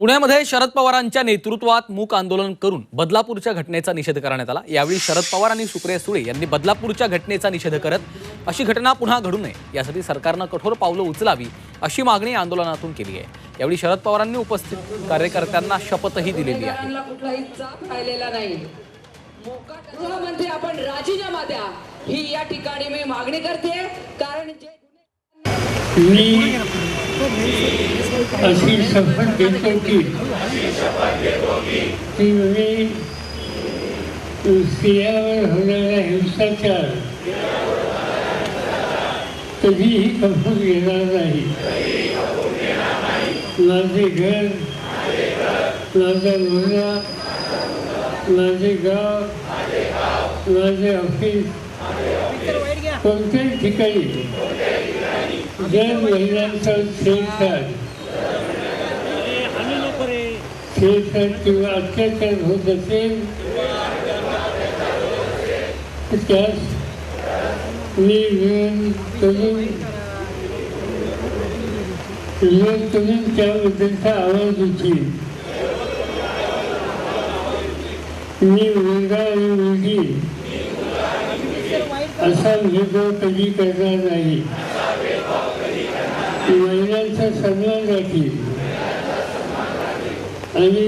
पुण्यामध्ये शरद पवारांच्या नेतृत्वात मूक आंदोलन करून बदलापूरच्या घटनेचा निषेध करण्यात आला. यावेळी शरद पवार आणि सुप्रिया सुळे यांनी बदलापूरच्या घटनेचा निषेध करत अशी घटना पुन्हा घडू नये यासाठी सरकारनं कठोर पावलं उचलावी अशी मागणी आंदोलनातून केली आहे यावेळी शरद पवारांनी उपस्थित कार्यकर्त्यांना शपथही दिलेली आहे. गृहमंत्री आपण राजीनामा द्या ही या ठिकाणी मी मागणी करते. कारण जे मी अशी शपथ घेतो की की मी स्त्रियावर होणारा हिंसाचार कधीही खपून घेणार नाही. माझे घर माझा मुलगा माझे गाव माझे ऑफिस कोणत्याही ठिकाणी. जर महिलांचा छेडछाड. छेडछाड किंवा अत्याचार होत असेल तर त्यास मी विरोध करून विरोध करून त्याबद्दलचा आवाज उठील मी मुलगा आणि मुलगी असा भेदभाव कधी करणार नाही महिलांचा सन्मान राखील आणि